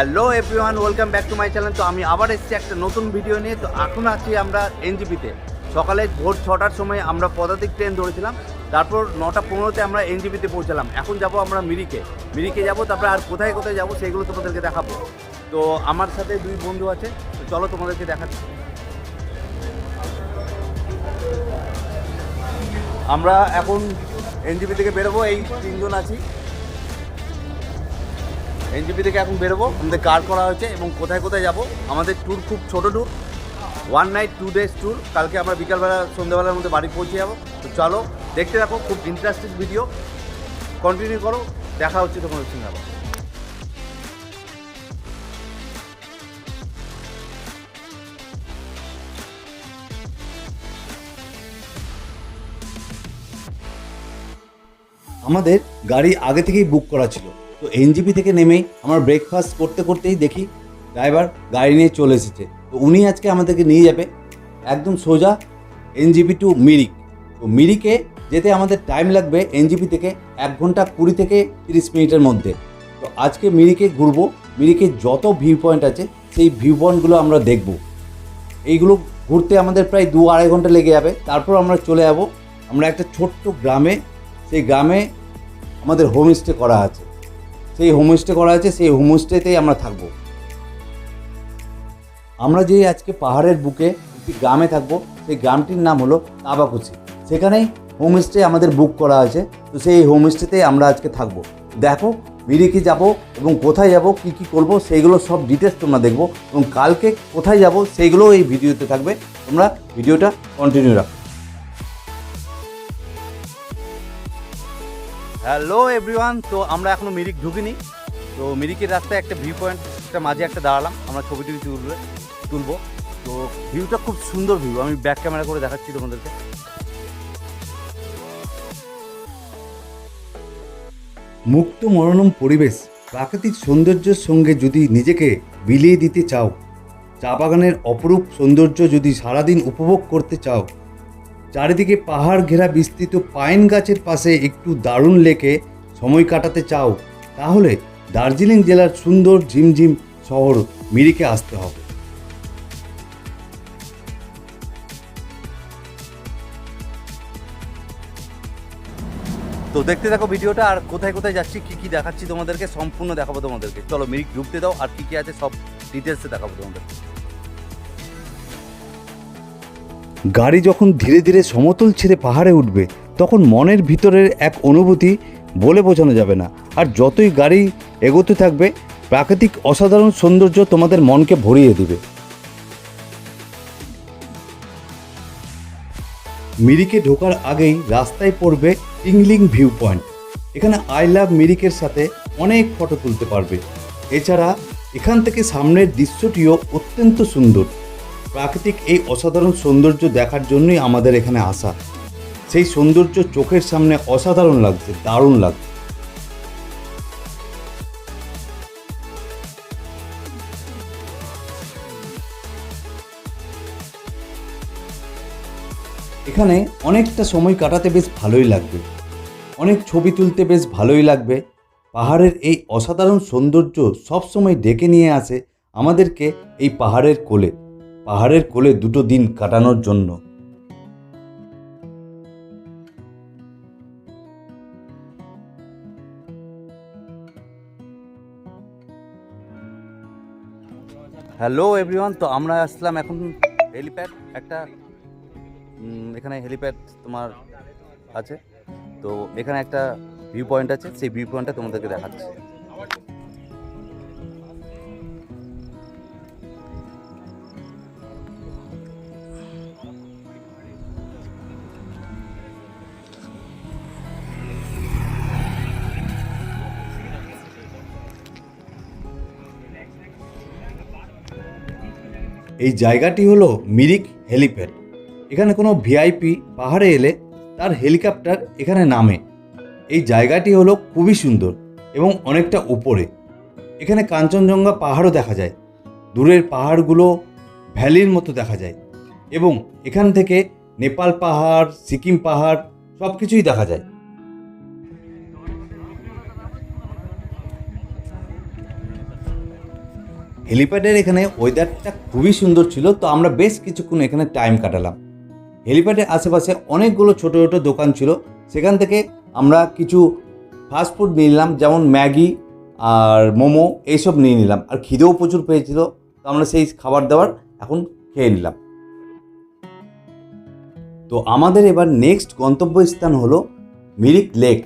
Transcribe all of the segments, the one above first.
Hello everyone welcome back to my channel তো আমি আবার এসেছি একটা নতুন ভিডিও নিয়ে। তো এখন আছি আমরা এনজিপিতে সকালে ভোর ছটার সময় আমরা পদাতিক ট্রেন ধরেছিলাম। তারপর নটা পনেরোতে আমরা এনজিপিতে পৌঁছালাম। এখন যাব আমরা মিরিকে। মিরিকে যাব, তারপরে আর কোথায় কোথায় যাব সেগুলো তোমাদেরকে দেখাবো। তো আমার সাথে দুই বন্ধু আছে। তো চলো তোমাদেরকে দেখাচ্ছি। আমরা এখন এনজিপি থেকে বেরোবো। এই তিনজন আছি। এনজিপি থেকে এখন বেরোবো, আমাদের কার করা হয়েছে এবং কোথায় কোথায় যাব। আমাদের ট্যুর খুব ছোট tour one night two days tour কালকে আমরা বিকালবেলা, সন্ধ্যাবেলার মধ্যে বাড়ি পৌঁছে যাব। তো চলো, দেখতে রাখো খুব ইন্টারেস্টিং ভিডিও কন্টিনিউ করো, দেখা হচ্ছে তোমাদের সঙ্গে আবার আমাদের গাড়ি আগে থেকেই বুক করা ছিল। তো এনজিপি থেকে নেমেই আমার ব্রেকফাস্ট করতে করতেই দেখি ড্রাইভার গাড়ি নিয়ে চলে এসেছে। তো উনি আজকে আমাদেরকে নিয়ে যাবে একদম সোজা এনজিপি টু মিরিক তো মিরিকে যেতে আমাদের টাইম লাগবে এনজিপি থেকে এক ঘণ্টা কুড়ি থেকে তিরিশ মিনিটের মধ্যে। তো আজকে মিরিকে ঘুরবো মিরিকে যত ভিউ পয়েন্ট আছে সেই ভিউ পয়েন্টগুলো আমরা দেখব। এইগুলো ঘুরতে আমাদের প্রায় দু আড়াই ঘণ্টা লেগে যাবে। তারপর আমরা চলে যাব, আমরা একটা ছোট্ট গ্রামে, সেই গ্রামে আমাদের হোমস্টে করা আছে। সেই হোমস্টে করা আছে, সেই হোমস্টেতেই আমরা থাকব। আমরা যে আজকে পাহাড়ের বুকে একটি গ্রামে থাকব, সেই গ্রামটির নাম হলো তাবাকুচি। সেখানেই হোমস্টে আমাদের বুক করা আছে, তো সেই হোমস্টেতেই আমরা আজকে থাকব। দেখো মিরিকি যাব এবং কোথায় যাব, কি কি করব, সেইগুলো সব ডিটেলস তোমরা দেখব এবং কালকে কোথায় যাব সেইগুলো এই ভিডিওতে থাকবে। তোমরা ভিডিওটা কন্টিনিউ রাখো। হ্যালো এভরিওয়ান তো আমরা এখনও মিরিক ঢুকিনি। তো মিরিকের রাস্তায় একটা ভিউ পয়েন্ট একটা মাঝে একটা দাঁড়ালাম। আমরা ছবি টবি তুলবে তুলবো। তো ভিউটা খুব সুন্দর ভিউ আমি ব্যাক ক্যামেরা করে দেখাচ্ছি তোমাদেরকে। মুক্ত মনোরম পরিবেশ, প্রাকৃতিক সৌন্দর্যের সঙ্গে যদি নিজেকে বিলিয়ে দিতে চাও, চা বাগানের অপরূপ সৌন্দর্য যদি সারাদিন উপভোগ করতে চাও চারিদিকে পাহাড় ঘেরা বিস্তৃত পাইন গাছের পাশে একটু দারুণ লেকে সময় কাটাতে চাও, তাহলে দার্জিলিং জেলার সুন্দর ঝিমঝিম শহর মিরিকে আসতে হবে। তো দেখতে থাকো ভিডিওটা, আর কোথায় কোথায় যাচ্ছি, কি কি দেখাচ্ছি তোমাদেরকে, সম্পূর্ণ দেখাবো তোমাদেরকে। চলো মিরিক ঢুকতে দাও, আর কি কি আছে সব ডিটেলসে দেখাবো তোমাদের গাড়ি যখন ধীরে ধীরে সমতল ছেড়ে পাহাড়ে উঠবে, তখন মনের ভিতরের এক অনুভূতি বলে বোঝানো যাবে না। আর যতই গাড়ি এগোতে থাকবে, প্রাকৃতিক অসাধারণ সৌন্দর্য তোমাদের মনকে ভরিয়ে দেবে। মিরিকে ঢোকার আগেই রাস্তায় পড়বে টিংলিং ভিউ পয়েন্ট এখানে আই লাভ মিরিকের সাথে অনেক ফটো তুলতে পারবে। এছাড়া এখান থেকে সামনের দৃশ্যটিও অত্যন্ত সুন্দর। প্রাকৃতিক এই অসাধারণ সৌন্দর্য দেখার জন্যই আমাদের এখানে আসা। সেই সৌন্দর্য চোখের সামনে অসাধারণ লাগছে, দারুণ লাগছে। এখানে অনেকটা সময় কাটাতে বেশ ভালোই লাগবে। অনেক ছবি তুলতে বেশ ভালোই লাগবে। পাহাড়ের এই অসাধারণ সৌন্দর্য সবসময় ডেকে নিয়ে আসে আমাদেরকে এই পাহাড়ের কোলে। পাহাড়ের কোলে দুটো দিন কাটানোর জন্য। হ্যালো এভরিওয়ান তো আমরা আসলাম এখন হেলিপ্যাড, একটা এখানে হেলিপ্যাড তোমার আছে। তো এখানে একটা ভিউ পয়েন্ট আছে, সেই ভিউ পয়েন্টটা তোমাদেরকে দেখাচ্ছি। এই জায়গাটি হলো মিরিক হেলিপ্যাড। এখানে কোনো ভিআইপি পাহাড়ে এলে তার হেলিকপ্টার এখানে নামে। এই জায়গাটি হলো খুবই সুন্দর এবং অনেকটা উপরে। এখানে কাঞ্চনজঙ্ঘা পাহাড়ও দেখা যায়। দূরের পাহাড়গুলো ভ্যালির মতো দেখা যায় এবং এখান থেকে নেপাল পাহাড়, সিকিম পাহাড় সব কিছুই দেখা যায়। হেলিপ্যাডের এখানে ওয়েদারটা খুবই সুন্দর ছিল, তো আমরা বেশ কিছুক্ষণ এখানে টাইম কাটালাম। হেলিপ্যাডের আশেপাশে অনেকগুলো ছোটো ছোটো দোকান ছিল, সেখান থেকে আমরা কিছু ফাস্টফুড নিয়ে নিলাম, যেমন ম্যাগি আর মোমো এইসব নিয়ে নিলাম। আর খিদেও প্রচুর পেয়েছিল, তো আমরা সেই খাবার দাবার এখন খেয়ে নিলাম। তো আমাদের এবার নেক্সট গন্তব্যস্থান হলো মিরিক লেক।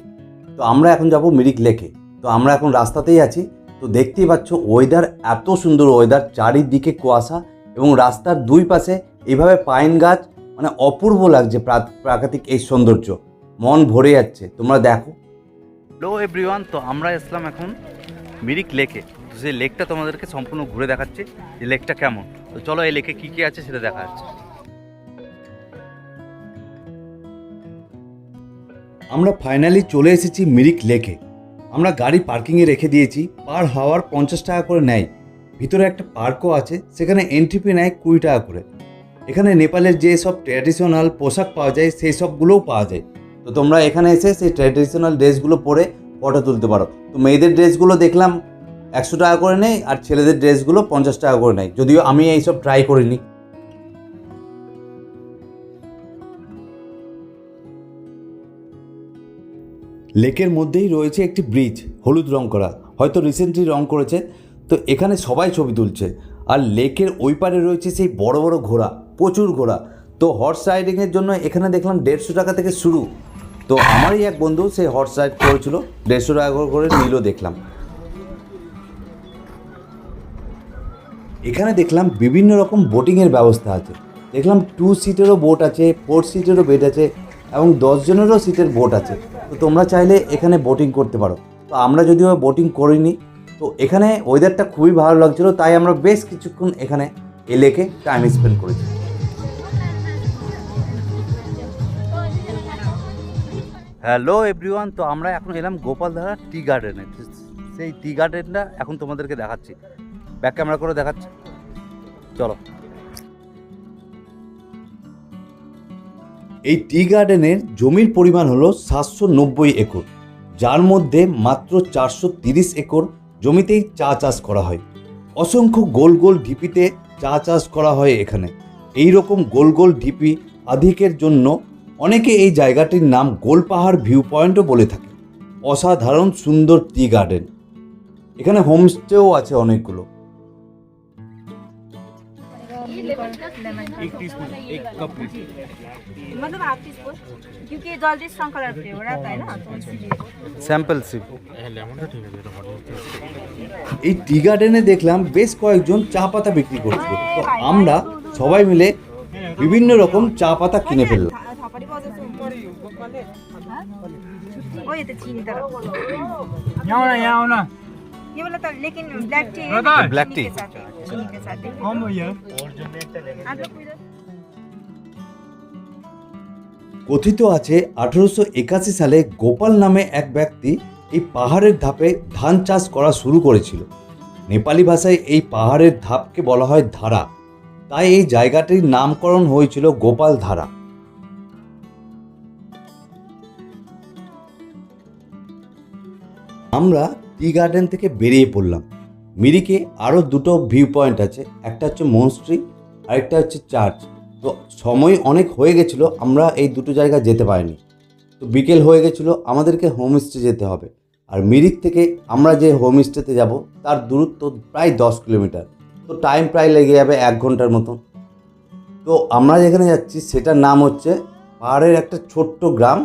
তো আমরা এখন যাব মিরিক লেকে। তো আমরা এখন রাস্তাতেই আছি তো দেখতেই পাচ্ছ ওয়েদার এত সুন্দর ওয়েদার চারিদিকে কুয়াশা এবং রাস্তার দুই পাশে এইভাবে পাইন গাছ মানে অপূর্ব লাগছে প্রা- প্রাকৃতিক এই সৌন্দর্য। মন ভরে যাচ্ছে। তোমরা দেখো। হ্যালো এভরিওয়ান তো আমরা এসলাম এখন মিরিক লেকে তো সেই লেকটা তোমাদেরকে সম্পূর্ণ ঘুরে দেখাচ্ছি যে লেকটা কেমন। তো চলো এই লেকে কী কী আছে সেটা দেখা যাচ্ছে। আমরা ফাইনালি চলে এসেছি মিরিক লেকে আমরা গাড়ি পার্কিংয়ে রেখে দিয়েছি। পার হাওয়ার পঞ্চাশ টাকা করে নেয়। ভিতরে একটা পার্কও আছে, সেখানে এন্ট্রি ফি নেয় কুড়ি টাকা করে। এখানে নেপালের যে সব ট্র্যাডিশনাল পোশাক পাওয়া যায়, সেই সবগুলোও পাওয়া যায়। তো তোমরা এখানে এসে সেই ট্র্যাডিশনাল ড্রেসগুলো পরে ফটো তুলতে পারো। তো মেয়েদের ড্রেসগুলো দেখলাম, একশো টাকা করে নেয় আর ছেলেদের ড্রেসগুলো পঞ্চাশ টাকা করে নেয়। যদিও আমি এইসব ট্রাই করিনি। লেকের মধ্যেই রয়েছে একটি ব্রিজ, হলুদ রং করা। হয়তো রিসেন্টলি রং করেছে। তো এখানে সবাই ছবি তুলছে। আর লেকের ওই পারে রয়েছে সেই বড় বড় ঘোড়া, প্রচুর ঘোড়া। তো হর্স রাইডিংয়ের জন্য এখানে দেখলাম দেড়শো টাকা থেকে শুরু। তো আমারই এক বন্ধু সেই হর্স রাইড করেছিল, দেড়শো টাকা করে নিল দেখলাম। এখানে দেখলাম বিভিন্ন রকম বোটিংয়ের ব্যবস্থা আছে। দেখলাম টু সিটেরও বোট আছে ফোর সিটেরও বেড আছে এবং দশজনেরও সিটের বোট আছে। তো তোমরা চাইলে এখানে বোটিং করতে পারো। তো আমরা যদিও বোটিং করিনি, তো এখানে ওয়েদারটা খুবই ভালো লাগছিল, তাই আমরা বেশ কিছুক্ষণ এখানে এ লেকে টাইম স্পেন্ড করেছি। হ্যালো এভরিওয়ান তো আমরা এখন এলাম গোপালধারা টি গার্ডেনে সেই টি গার্ডেনটা এখন তোমাদেরকে দেখাচ্ছি। ব্যাক ক্যামেরা করে দেখাচ্ছি। চলো। এই টি গার্ডেনের জমির পরিমাণ হলো সাতশো নব্বই একর, যার মধ্যে মাত্র চারশো তিরিশ একর জমিতেই চা চাষ করা হয়। অসংখ্য গোল গোল ঢিপিতে চা চাষ করা হয় এখানে। এই রকম গোল গোল ঢিপি আধিকের জন্য অনেকে এই জায়গাটির নাম গোলপাহাড় ভিউ পয়েন্টও বলে থাকে। অসাধারণ সুন্দর টি গার্ডেন। এখানে হোমস্টেও আছে অনেকগুলো। एक टीस्पून एक कप मतलब हाफ टी स्पून क्योंकि ये जल्दी स्ट्रॉन्ग कलर फ्लेवर आता है ना तो इसलिए স্যাম্পল সিপ এই টি গার্ডেনে দেখলাম বেশ কয়েকজন চা পাতা বিক্রি করছিল তো আমরা সবাই মিলে বিভিন্ন রকম চা পাতা কিনে ফেললাম थ- थपडी बजाउँछु ओ यो त ये वाला त लेकिन ब्ल्याक टी दादा, black tea। चिनी के साथ कम हो यार आप लोग इधर কথিত আছে আঠেরোশো একাশি সালে গোপাল নামে এক ব্যক্তি এই পাহাড়ের ধাপে ধান চাষ করা শুরু করেছিল নেপালি ভাষায় এই পাহাড়ের ধাপকে বলা হয় ধারা তাই এই জায়গাটির নামকরণ হয়েছিল গোপাল ধারা আমরা টি গার্ডেন থেকে বেরিয়ে পড়লাম। মিরিকে আরও দুটো ভিউ পয়েন্ট আছে, একটা হচ্ছে মনস্ট্রি আরেকটা হচ্ছে চার্চ। তো সময় অনেক হয়ে গেছিল, আমরা এই দুটো জায়গা যেতে পারিনি। তো বিকেল হয়ে গেছিল, আমাদেরকে হোমস্টে যেতে হবে। আর মিরিক থেকে আমরা যে হোমস্টেতে যাব, তার দূরত্ব প্রায় দশ কিলোমিটার। তো টাইম প্রায় লেগে যাবে এক ঘণ্টার মতন তো আমরা যেখানে যাচ্ছি, সেটার নাম হচ্ছে পাহাড়ের একটা ছোট্ট গ্রাম,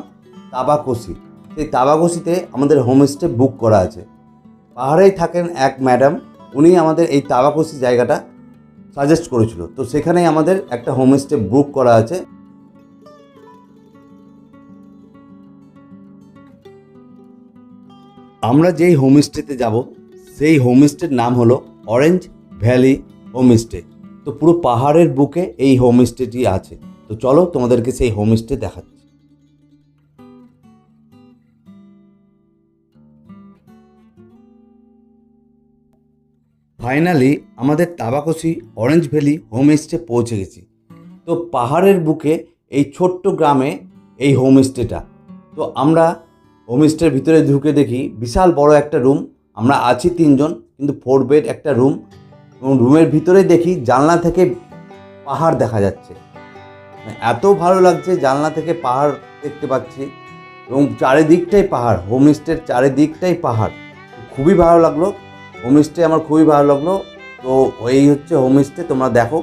তাবাকসি। সেই তাবাকসিতে আমাদের হোমস্টে বুক করা আছে। পাহাড়েই থাকেন এক ম্যাডাম, উনি আমাদের এই তাবাকসি জায়গাটা সাজেস্ট করেছিল। তো সেখানেই আমাদের একটা হোমস্টে বুক করা আছে। আমরা যেই হোমস্টেতে যাব, সেই হোমস্টের নাম হলো অরেঞ্জ ভ্যালি হোমস্টে তো পুরো পাহাড়ের বুকে এই হোমস্টেটি আছে। তো চলো তোমাদেরকে সেই হোমস্টে দেখাচ্ছি। ফাইনালি আমাদের তাবাকসি অরেঞ্জ ভ্যালি হোমস্টে পৌঁছে গেছি। তো পাহাড়ের বুকে এই ছোট্ট গ্রামে এই হোমস্টেটা তো আমরা হোমস্টের ভিতরে ঢুকে দেখি, বিশাল বড় একটা রুম আমরা আছি তিনজন, কিন্তু ফোর বেড একটা রুম এবং রুমের ভিতরে দেখি জানলা থেকে পাহাড় দেখা যাচ্ছে। মানে এত ভালো লাগছে জানলা থেকে পাহাড় দেখতে পাচ্ছি। এবং চারিদিকটাই পাহাড়। হোমস্টের চারিদিকটাই পাহাড়। খুবই ভালো লাগল। হোমস্টে আমার খুবই ভালো লাগল। তো এই হচ্ছে হোমস্টে, তোমরা দেখো।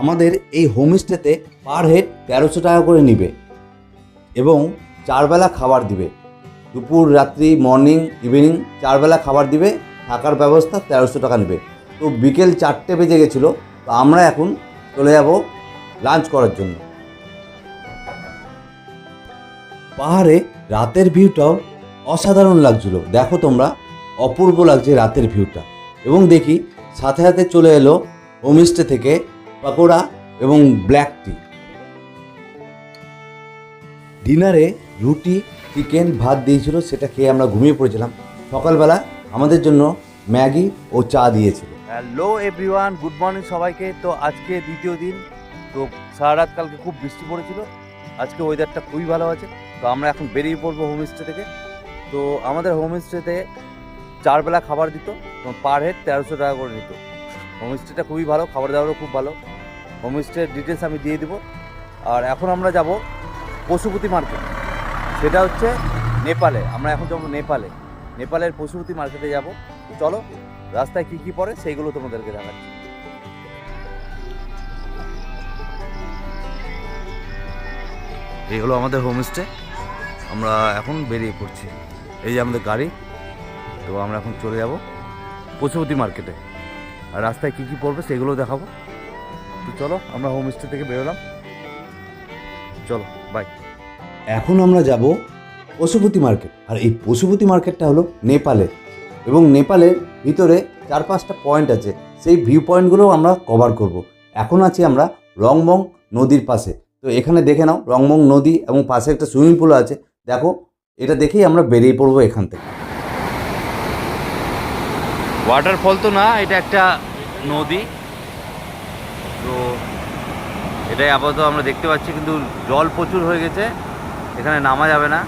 আমাদের এই হোমস্টেতে পার হেড তেরোশো টাকা করে নিবে এবং চারবেলা খাবার দিবে। দুপুর, রাত্রি, মর্নিং, ইভিনিং চারবেলা খাবার দিবে, থাকার ব্যবস্থা তেরোশো টাকা নেবে। তো বিকেল চারটে বেজে গেছিল, তো আমরা এখন চলে যাব লাঞ্চ করার জন্য। পাহাড়ে রাতের ভিউটাও অসাধারণ লাগছিল। দেখো তোমরা, অপূর্ব লাগছে রাতের ভিউটা। এবং দেখি, সাথে সাথে চলে এলো হোমস্টে থেকে পাকোড়া এবং ব্ল্যাক টি। ডিনারে রুটি, চিকেন, ভাত দিয়েছিল, সেটা খেয়ে আমরা ঘুমিয়ে পড়েছিলাম। সকালবেলা আমাদের জন্য ম্যাগি ও চা দিয়েছিল। হ্যালো এভরিওয়ান গুড মর্নিং সবাইকে। তো আজকে দ্বিতীয় দিন। তো সারা রাত কালকে খুব বৃষ্টি পড়েছিল। আজকে ওয়েদারটা খুবই ভালো আছে। তো আমরা এখন বেরিয়ে পড়ব হোমস্টে থেকে। তো আমাদের হোমস্টেতে চারবেলা খাবার দিত এবং পার হেড তেরোশো টাকা করে নিত। হোমস্টেটা খুবই ভালো, খাবার দাবারও খুব ভালো। হোমস্টের ডিটেলস আমি দিয়ে দিব। আর এখন আমরা যাব পশুপতি মার্কেট সেটা হচ্ছে নেপালে। আমরা এখন যাব নেপালে। নেপালের পশুপতি মার্কেটে যাব। চলো রাস্তায় কি কি পড়ে সেইগুলো তোমাদেরকে দেখাচ্ছি এই হলো আমাদের হোমস্টে আমরা এখন বেরিয়ে পড়ছি। এই যে আমাদের গাড়ি তো আমরা এখন চলে যাব পশুপতি মার্কেটে আর রাস্তায় কি কি পড়বে সেগুলো দেখাবো। তো চলো আমরা হোমস্টে থেকে বেরোলাম। চলো বাই এখন আমরা যাব পশুপতি মার্কেট আর এই পশুপতি মার্কেটটা হলো নেপালে। এবং নেপালের ভিতরে চার পাঁচটা পয়েন্ট আছে। সেই ভিউ পয়েন্টগুলোও আমরা কভার করব। এখন আছি আমরা রংবং নদীর পাশে। তো এখানে দেখে নাও রংবং নদী এবং পাশে একটা সুইমিং পুল আছে। দেখো, এটা দেখেই আমরা বেরিয়ে পড়ব এখান থেকে। ওয়াটারফল তো না, এটা একটা নদী। তো এটাই আপাতত আমরা দেখতে পাচ্ছি, কিন্তু জল প্রচুর হয়ে গেছে। এখানে নামা যাবে না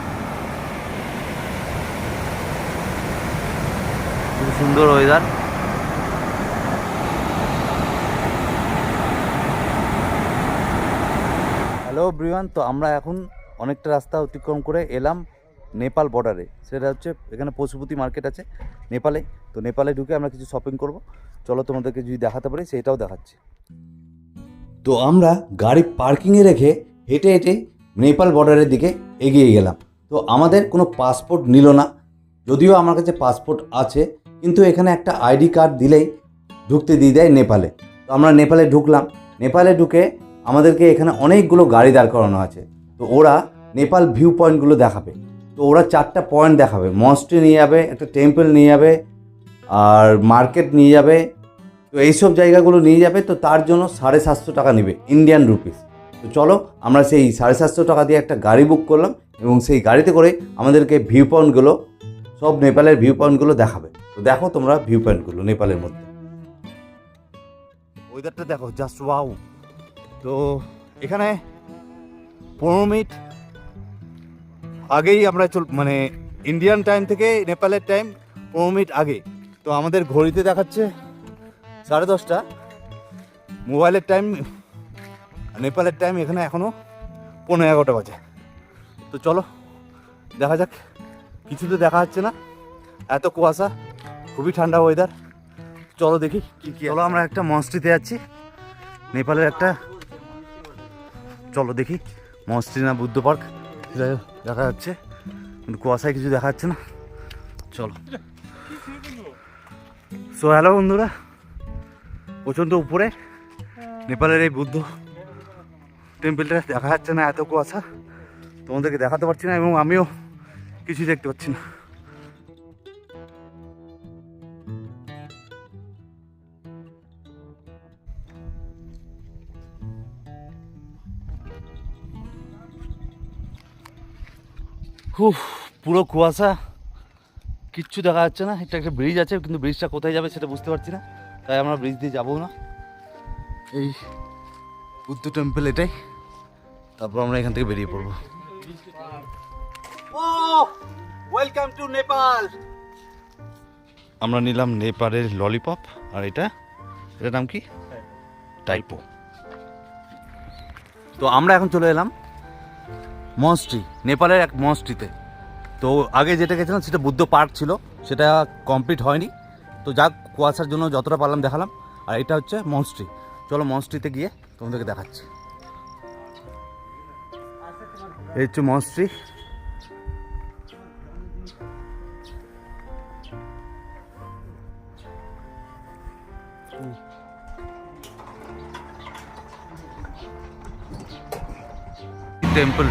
খুব সুন্দর ওয়েদার হ্যালো ব্রিওয়ান তো আমরা এখন অনেকটা রাস্তা অতিক্রম করে এলাম নেপাল বর্ডারে সেটা হচ্ছে এখানে পশুপতি মার্কেট আছে নেপালে। তো নেপালে ঢুকে আমরা কিছু শপিং করব। চলো তোমাদেরকে যদি দেখাতে পারি, সেটাও দেখাচ্ছি। তো আমরা গাড়ি পার্কিংয়ে রেখে হেঁটে হেঁটে নেপাল বর্ডারের দিকে এগিয়ে গেলাম। তো আমাদের কোনো পাসপোর্ট নিল না। যদিও আমার কাছে পাসপোর্ট আছে কিন্তু এখানে একটা আইডি কার্ড দিলেই ঢুকতে দিয়ে দেয় নেপালে। তো আমরা নেপালে ঢুকলাম। নেপালে ঢুকে আমাদেরকে এখানে অনেকগুলো গাড়ি দাঁড় করানো আছে। তো ওরা নেপাল ভিউ পয়েন্টগুলো দেখাবে। তো ওরা চারটা পয়েন্ট দেখাবে। মস্টে নিয়ে যাবে, একটা টেম্পল নিয়ে যাবে, আর মার্কেট নিয়ে যাবে। তো এইসব জায়গাগুলো নিয়ে যাবে, তো তার জন্য সাড়ে সাতশো টাকা নেবে ইন্ডিয়ান রুপিস। তো চলো, আমরা সেই সাড়ে সাতশো টাকা দিয়ে একটা গাড়ি বুক করলাম এবং সেই গাড়িতে করে আমাদেরকে ভিউ পয়েন্টগুলো সব নেপালের ভিউ পয়েন্টগুলো দেখাবে। তো দেখো তোমরা ভিউ পয়েন্টগুলো নেপালের মধ্যে। ওয়েদারটা দেখো জাস্ট ওয়াও তো এখানে পনেরো মিনিট আগেই আমরা চল মানে ইন্ডিয়ান টাইম থেকে নেপালের টাইম পনেরো মিনিট আগে। তো আমাদের ঘড়িতে দেখাচ্ছে সাড়ে দশটা। মোবাইলের টাইম নেপালের টাইম এখানে এখনও পনেরো এগারোটা বাজে। তো চলো, দেখা যাক। কিছু তো দেখা যাচ্ছে না। এত কুয়াশা, খুবই ঠান্ডা ওয়েদার চলো দেখি চলো আমরা একটা মনস্ট্রিতে যাচ্ছি। নেপালের একটা। চলো দেখি। মনস্ট্রি না বুদ্ধ পার্ক। দেখা যাচ্ছে। কিন্তু কুয়াশায় কিছু দেখা যাচ্ছে না। চলো। সো হ্যালো বন্ধুরা। প্রচণ্ড উপরে। নেপালের এই বুদ্ধ টেম্পলটা দেখা যাচ্ছে না, এত কুয়াশা। তোমাদেরকে দেখাতে পারছি না এবং আমিও কিছুই দেখতে পাচ্ছি না। হুফ পুরো কুয়াশা। কিচ্ছু দেখা যাচ্ছে না। এটা একটা ব্রিজ আছে, কিন্তু ব্রিজটা কোথায় যাবে সেটা বুঝতে পারছি না। তাই আমরা ব্রিজ দিয়ে যাব না। এই বুদ্ধ টেম্পল এটাই। তারপর আমরা এখান থেকে বেরিয়ে পড়ব। ওয়েলকাম টু নেপাল আমরা নিলাম নেপালের ললিপপ আর এটা? এটার নাম কি? টাইপো তো আমরা এখন চলে এলাম মনস্ট্রি নেপালের এক মনস্ট্রিতে তো আগে যেটা গেছিলাম সেটা বুদ্ধ পার্ক ছিল সেটা কমপ্লিট হয়নি। তো যাক কুয়াশার জন্য যতটা পারলাম দেখালাম আর এটা হচ্ছে মনস্ট্রি চলো মনস্ট্রিতে গিয়ে তোমাদেরকে দেখাচ্ছি। এই হচ্ছে মনস্ট্রি টেম্পল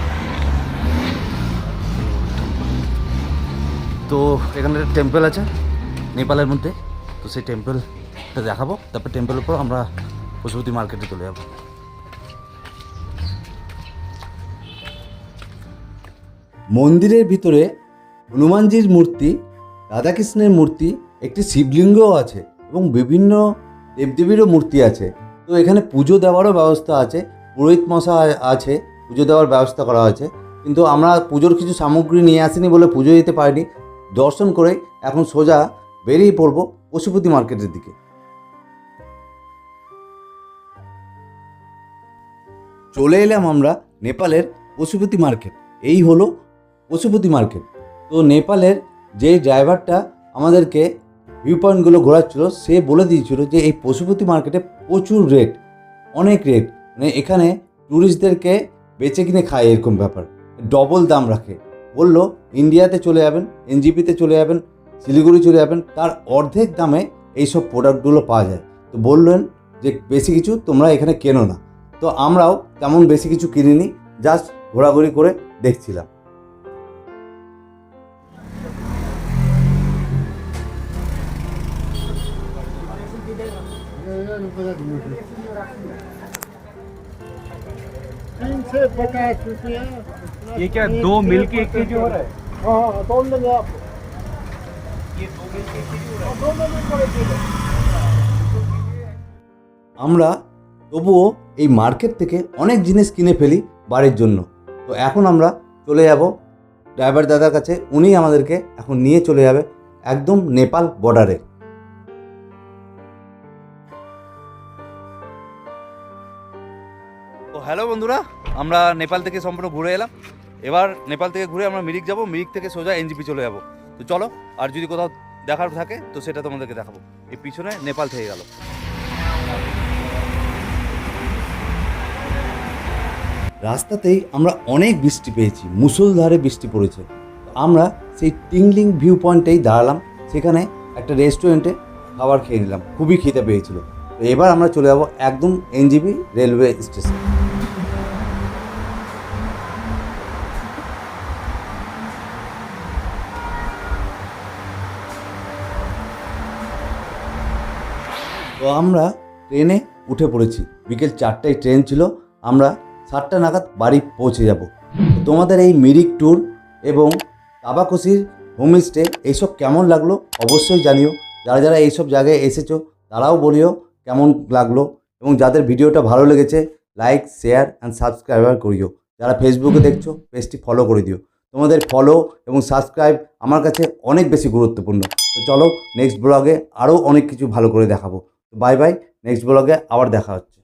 তো এখানে একটা টেম্পল আছে, নেপালের মধ্যে। তো সেই টেম্পলটা দেখাবো। তারপর টেম্পলের পর আমরা পশুপতি মার্কেটে চলে যাব। মন্দিরের ভিতরে হনুমানজির মূর্তি, রাধাকৃষ্ণের মূর্তি, একটি শিবলিঙ্গও আছে এবং বিভিন্ন দেবদেবীরও মূর্তি আছে। তো এখানে পুজো দেওয়ারও ব্যবস্থা আছে, পুরোহিত মশা আছে। পুজো দেওয়ার ব্যবস্থা করা হয়েছে। কিন্তু আমরা পুজোর কিছু সামগ্রী নিয়ে আসিনি বলে পুজো দিতে পারিনি। দর্শন করে এখন সোজা বেরিয়ে পড়ব পশুপতি মার্কেটের দিকে। চলে এলাম আমরা নেপালের পশুপতি মার্কেট। এই হলো পশুপতি মার্কেট। তো নেপালের যে ড্রাইভারটা আমাদেরকে ভিউ পয়েন্টগুলো ঘোরাচ্ছিল, সে বলে দিয়েছিল যে এই পশুপতি মার্কেটে প্রচুর রেট, অনেক রেট। মানে এখানে ট্যুরিস্টদেরকে বেচে কিনে খায় এরকম ব্যাপার। ডবল দাম রাখে। বলল, ইন্ডিয়াতে চলে যাবেন, এনজিপিতে চলে যাবেন, শিলিগুড়ি চলে যাবেন, তার অর্ধেক দামে এইসব প্রোডাক্টগুলো পাওয়া যায়। তো বললেন যে, বেশি কিছু তোমরা এখানে কেনো না। তো আমরাও তেমন বেশি কিছু কিনিনি, জাস্ট ঘোরাঘুরি করে দেখছিলাম। तीन से पचास रुपया ये क्या दो मिल के एक केजी हो रहा है हाँ तोड़ लेंगे आप আমরা তবুও এই মার্কেট থেকে অনেক জিনিস কিনে ফেলি বাড়ির জন্য তো এখন আমরা চলে যাব ড্রাইভার দাদার কাছে উনি আমাদেরকে এখন নিয়ে চলে যাবে একদম নেপাল বর্ডারে তো হ্যালো বন্ধুরা আমরা নেপাল থেকে সম্পূর্ণ ঘুরে এলাম। এবার নেপাল থেকে ঘুরে আমরা মিরিক যাব, মিরিক থেকে সোজা এনজিপি চলে যাব। তো চলো, আর যদি কোথাও দেখার থাকে, তো সেটা তোমাদেরকে দেখাবো। এই পিছনে নেপাল থেকে গেল। রাস্তাতেই আমরা অনেক বৃষ্টি পেয়েছি, মুসলধারে বৃষ্টি পড়েছে। আমরা সেই টিংলিং ভিউ পয়েন্টেই দাঁড়ালাম, সেখানে একটা রেস্টুরেন্টে খাবার খেয়ে নিলাম, খুবই খেতে পেয়েছিল। এবার আমরা চলে যাব একদম এনজিবি রেলওয়ে স্টেশন তো আমরা ট্রেনে উঠে পড়েছি। বিকেল চারটায় ট্রেন ছিল। আমরা সাতটা নাগাদ বাড়ি পৌঁছে যাব। তোমাদের এই মিরিক ট্যুর এবং তাবাকসির হোমস্টে এইসব কেমন লাগল অবশ্যই জানিও। যারা যারা এইসব জায়গায় এসেছ, তারাও বলিও কেমন লাগল এবং যাদের ভিডিওটা ভালো লেগেছে, লাইক, শেয়ার অ্যান্ড সাবস্ক্রাইবার করিও। যারা ফেসবুকে দেখছ, পেজটি ফলো করে দিও। তোমাদের ফলো এবং সাবস্ক্রাইব আমার কাছে অনেক বেশি গুরুত্বপূর্ণ। তো চলো নেক্সট ব্লগে আরও অনেক কিছু ভালো করে দেখাবো। বাই বাই নেক্সট ব্লগে আবার দেখা হচ্ছে।